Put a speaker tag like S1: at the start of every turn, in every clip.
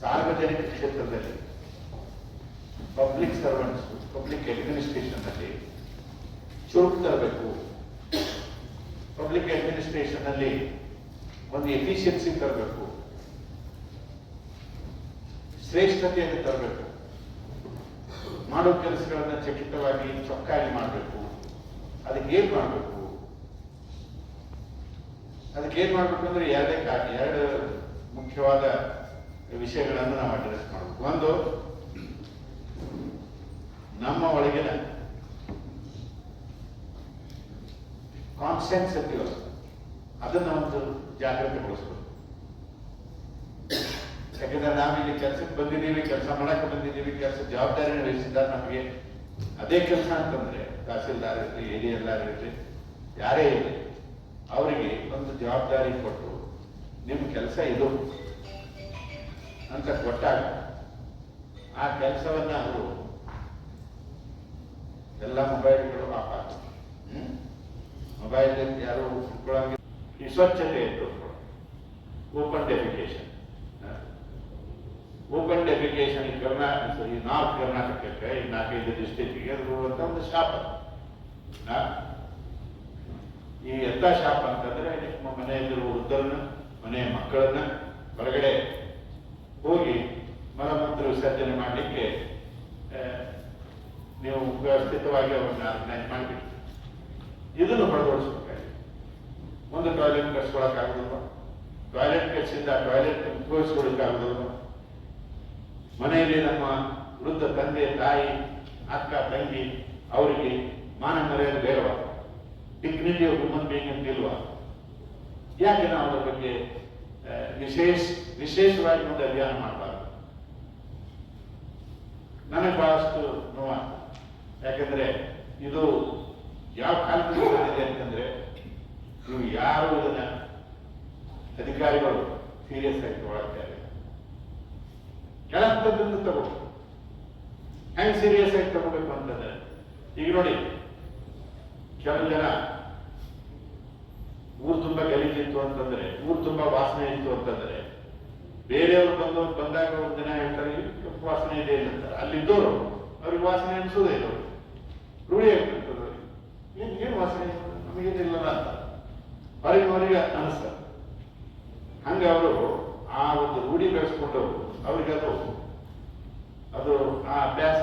S1: ಸಾರ್ವಜನಿಕ ಕ್ಷೇತ್ರದಲ್ಲಿ public servants public administration ಅಲ್ಲಿ ಚುರುಕು ತರಬೇಕು. ಪಬ್ಲಿಕ್ ಅಡ್ಮಿನಿಸ್ಟ್ರೇಷನ್ ಅಲ್ಲಿ ಒಂದು ಎಫಿಷಿಯನ್ಸಿ ತರಬೇಕು. ಶ್ರೇಷ್ಠತೆಯನ್ನು ತರಬೇಕು. ಮಾಡೋ ಕೆಲಸಗಳನ್ನು ಚಕಿತವಾಗಿ ಚೊಕ್ಕಾಗಿ ಮಾಡಬೇಕು. ಅದಕ್ಕೆ ಏನ್ ಮಾಡಬೇಕು? ಅದಕ್ಕೆ ಏನ್ ಮಾಡಬೇಕು ಅಂದ್ರೆ ಎರಡೇ ಎರಡು ಮುಖ್ಯವಾದ ವಿಷಯಗಳನ್ನು ನಾವು ಅಡ್ರೆಸ್ ಮಾಡಬೇಕು. ಒಂದು, ನಮ್ಮ ಒಳಗಿನ ಕಾನ್ಸೆನ್ಸ್ ಅಂತೀವಲ್ಲ ಅದನ್ನ ಒಂದು ಜಾಗೃತಿಗೊಳಿಸ್ಬೇಕು ಯಾಕಂದ್ರೆ ನಾವೀಗ ಕೆಲಸಕ್ಕೆ ಬಂದಿದ್ದೀವಿ, ಕೆಲಸ ಮಾಡಕ್ಕೆ ಬಂದಿದ್ದೀವಿ, ಕೆಲಸ ಜವಾಬ್ದಾರಿ ವಹಿಸಿದ್ದಾರೆ ನಮಗೆ. ಅದೇ ಕೆಲಸ ಅಂತಂದ್ರೆ ತಹಸೀಲ್ದಾರ್ ಇರಲಿ ಏರಿಯಲ್ದಾರ್ ಇರಲಿ, ಯಾರೇ ಇರಲಿ, ಅವರಿಗೆ ಒಂದು ಜವಾಬ್ದಾರಿ ಕೊಟ್ಟು ನಿಮ್ಮ ಕೆಲಸ ಇದು. ಅಂತ ಕೊಟ್ಟಾಗ ಆ ಕೆಲಸವನ್ನ ಅವರು ಎಲ್ಲ ಮೊಬೈಲ್ಗಳು ಆಫ್ ಆಗ್ತವೆ ಮೊಬೈಲ್ ಯಾರು ಕುತ್ಕೊಳ್ಳೋಂಗೆ ಈ ಸ್ವಚ್ಛತೆ ಇತ್ತು open defecation open defecation Karnataka ಈ ನಾರ್ತ್ ಕರ್ನಾಟಕಕ್ಕೆ, ಈ ನಾಲ್ಕೈದು ಡಿಸ್ಟಿಕ್ಗೆ ಇರುವಂತ ಒಂದು ಶಾಪ? ಈ ಎಲ್ಲ ಶಾಪ ಅಂತಂದ್ರೆ ನಿಮ್ಮ ಮನೆಯಲ್ಲಿರುವ ವೃದ್ಧರನ್ನ, ಮನೆಯ ಮಕ್ಕಳನ್ನ ಹೊರಗಡೆ ಹೋಗಿ ಮಲಮೂತ್ರ ವಿಸರ್ಜನೆ ಮಾಡಲಿಕ್ಕೆ ನೀವು ವ್ಯವಸ್ಥಿತವಾಗಿ ಅವ್ರನ್ನ ಆರ್ಗನೈಸ್ ಮಾಡಿಬಿಟ್ಟು ಇದನ್ನು ಹೊರಗೊಳಿಸ್ಬೇಕಾಗಿದೆ ಒಂದು ಟಾಯ್ಲೆಟ್ ಕಟ್ಸ್ಕೊಳಕ್ಕಾಗೋದಿಲ್ಲ ಟಾಯ್ಲೆಟ್ ಕಟ್ಸಿಂದ ಟಾಯ್ಲೆಟ್ ಉಪಯೋಗಿಸ್ಕೊಳಕ್ಕಾಗಲ್ವ ಮನೆಯಲ್ಲಿ ನಮ್ಮ ವೃದ್ಧ ತಂದೆ, ತಾಯಿ, ಅಕ್ಕ, ತಂಗಿ, ಅವರಿಗೆ ಮಾನ ಮರ್ಯಾದೆ ಬೇಡವಾ? ಡಿಗ್ನಿಟಿ ಆಫ್ ಹ್ಯೂಮನ್ ಬೀಯಿಂಗ್ ಯಾಕೆ ನಾವು ಅದರ ಬಗ್ಗೆ ವಿಶೇಷ ವಿಶೇಷವಾಗಿ ಒಂದು ಅಧ್ಯಯನ ಮಾಡಬಾರ್ದು ನನಗೆ ಬಹಳಷ್ಟು ನೋವ. ಯಾಕಂದ್ರೆ ಇದು ಯಾವ ಕಾಲದಲ್ಲಿ ಅಂತಂದ್ರೆ ನೀವು ಯಾರು ಇದನ್ನ ಅಧಿಕಾರಿಗಳು ಸೀರಿಯಸ್ ಆಗಿ ತಗೊಳ್ತಾರೆ ಕೆಳಹಂತದಿಂದ ತಗೋಬೇಕು ಹೆಂಗ್ ಸೀರಿಯಸ್ ಆಗಿ ತಗೋಬೇಕು ಅಂತಂದ್ರೆ, ಈಗ ನೋಡಿ, ಕೆಲವು ಜನ ಊರು ತುಂಬಾ ಗಲೀಜಿತ್ತು ಅಂತಂದ್ರೆ, ಊರು ತುಂಬಾ ವಾಸನೆ ಇತ್ತು ಅಂತಂದ್ರೆ, ಬೇರೆಯವರು ಬಂದವ್ರು ಬಂದಾಗ ಒಂದು ದಿನ ಹೇಳ್ತಾರೆ, "ಇಲ್ಲಿ ಕೆಂಪು ವಾಸನೆ ಇದೆ ಅಂತ ಅಲ್ಲಿದ್ದವರು ಅವ್ರಿಗೆ ವಾಸನೆ ಅನ್ಸೋದೇ ಇಲ್ಲ ಅವ್ರಿಗೆ. ರೂಢಿ ಅವ್ರಿಗೆ. ಏನ್ ಏನ್ ವಾಸನೆ ನಮಗೇನಿಲ್ಲ ಅಂತ. ಹೊರಗಿನವರಿಗೆ ಅನಿಸ್ತಾರೆ ಹಂಗ ಅವರು ಆ ಒಂದು ರೂಢಿ ಬೆಳೆಸ್ಕೊಂಡವರು, ಅವ್ರಿಗೆ ಅದು ಅದು ಆ ಅಭ್ಯಾಸ.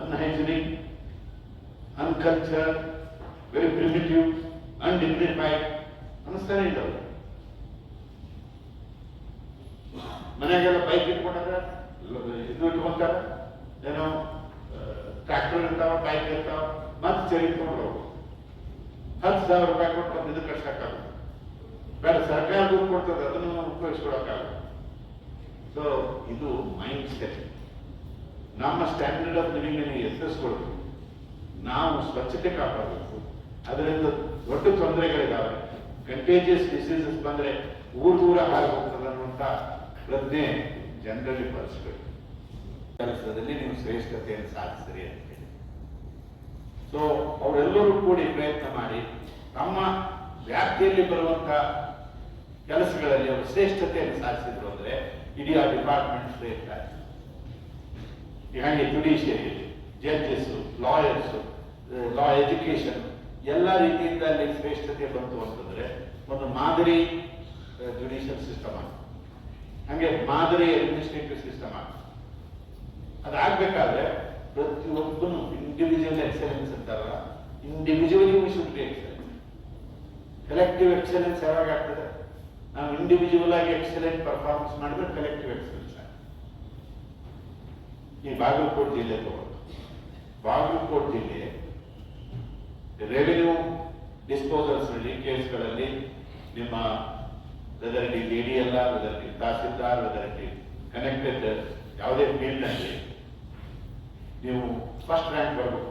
S1: Unhygienic unculture very primitive undignified ಅನಿಸ್ತಾನೆ ಇಲ್ಲ ಮನೆಯಾಗೆಲ್ಲ ಬೈಕ್ ಇಟ್ಕೊಂಡಾಗ ಇದು ಇಟ್ಕೊಂತಾರ ಏನೋ ಟ್ರ್ಯಾಕ್ಟರ್ ಇರ್ತಾವ ಬೈಕ್ ಇರ್ತಾವ, ಮತ್ತೆ ಚರಿ ಇಟ್ಕೊಂಡು ಹತ್ತು ಸಾವಿರ ರೂಪಾಯಿ ಕೊಟ್ಟು ಒಂದು ಇದು ಕಟ್ಸಕ್ಕಾಗಲ್ಲ ಬೇಡ, ಸರ್ಕಾರ ದುಡ್ಡು ಕೊಡ್ತದೆ, ಅದನ್ನು ಉಪಯೋಗಿಸ್ಕೊಳಕ್ಕಾಗಲ್ಲ ಸೊ ಇದು ಮೈಂಡ್ ಸೆಟ್ ನಮ್ಮ ಸ್ಟ್ಯಾಂಡರ್ಡ್ ಆಫ್ ಲಿವಿಂಗ್ ಎತ್ತಿಸ್ಕೊಳ್ಬೇಕು ನಾವು ಸ್ವಚ್ಛತೆ ಕಾಪಾಡಬೇಕು. ಅದರಿಂದ ದೊಡ್ಡ ತೊಂದರೆಗಳಿದ್ದಾವೆ ಕಂಟೇಜಿಯಸ್ ಡಿಸೀಸಸ್ ಬಂದರೆ ಊರು ದೂರ ಹಾರಿ ಅನ್ನುವಂಥ ಪ್ರಜ್ಞೆ ಜನರಲ್ಲಿ ಬಳಸಬೇಕು. ಕೆಲಸದಲ್ಲಿ ನೀವು ಶ್ರೇಷ್ಠತೆಯನ್ನು ಸಾಧಿಸಿರಿ ಅಂತ ಹೇಳಿ. ಸೊ ಅವರೆಲ್ಲರೂ ಕೂಡಿ ಪ್ರಯತ್ನ ಮಾಡಿ, ತಮ್ಮ ವ್ಯಾಪ್ತಿಯಲ್ಲಿ ಬರುವಂಥ ಕೆಲಸಗಳಲ್ಲಿ ಅವರು ಶ್ರೇಷ್ಠತೆಯನ್ನು ಸಾಧಿಸಿದ್ರು ಅಂದರೆ ಇಡೀ ಆ ಡಿಪಾರ್ಟ್ಮೆಂಟ್ ಶ್ರೇಷ್ಠ. ಹಾಗೆ judiciary judges lawyers law education ಎಲ್ಲ ರೀತಿಯಿಂದ ಅಲ್ಲಿ ಶ್ರೇಷ್ಠತೆ ಬಂತು ಅಂತಂದ್ರೆ ಒಂದು ಮಾದರಿ ಜುಡಿಷಿಯಲ್ ಸಿಸ್ಟಮ್ ಆಗುತ್ತೆ ಹಂಗೆ ಮಾದರಿ ಅಡ್ಮಿನಿಸ್ಟ್ರೇಟಿವ್ ಸಿಸ್ಟಮ್ ಆಗುತ್ತೆ ಅದಾಗಬೇಕಾದ್ರೆ ಪ್ರತಿಯೊಬ್ಬನು ಇಂಡಿವಿಜುವಲ್ ಎಕ್ಸಲೆನ್ಸ್ ಅಂತಾರಲ್ಲ individually we should be collective excellence ಯಾವಾಗ ಆಗ್ತದೆ? ನಾವು ಇಂಡಿವಿಜುವಲ್ ಆಗಿ ಎಕ್ಸಲೆಂಟ್ ಪರ್ಫಾರ್ಮೆನ್ಸ್ ಮಾಡಿದ್ರೆ ಕಲೆಕ್ಟಿವ್ ಎಕ್ಸಲೆನ್ಸ್ ಈ ಬಾಗಲಕೋಟೆ ಜಿಲ್ಲೆ ತಗೊಂಡು. ಬಾಗಲಕೋಟೆ ಜಿಲ್ಲೆ ರೆವಿನ್ಯೂ ಡಿಸ್ಪೋಸಲ್ಸ್ನಲ್ಲಿ ಕೇಸ್ಗಳಲ್ಲಿ ನಿಮ್ಮ ವೆದರ್ ಇಟ್ ಡಿ ಡಿ ಎಲ್ಲ whether it tahsildar whether it connected ಯಾವುದೇ ಫೀಲ್ಡ್ನಲ್ಲಿ ನೀವು ಫಸ್ಟ್ ರ್ಯಾಂಕ್ ಬರಬೇಕು.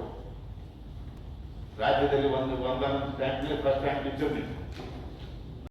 S1: ರಾಜ್ಯದಲ್ಲಿ ಒಂದು, ಒಂದೊಂದು ರ್ಯಾಂಕ್ ಫಸ್ಟ್ ರ್ಯಾಂಕ್ ಇದ್ದು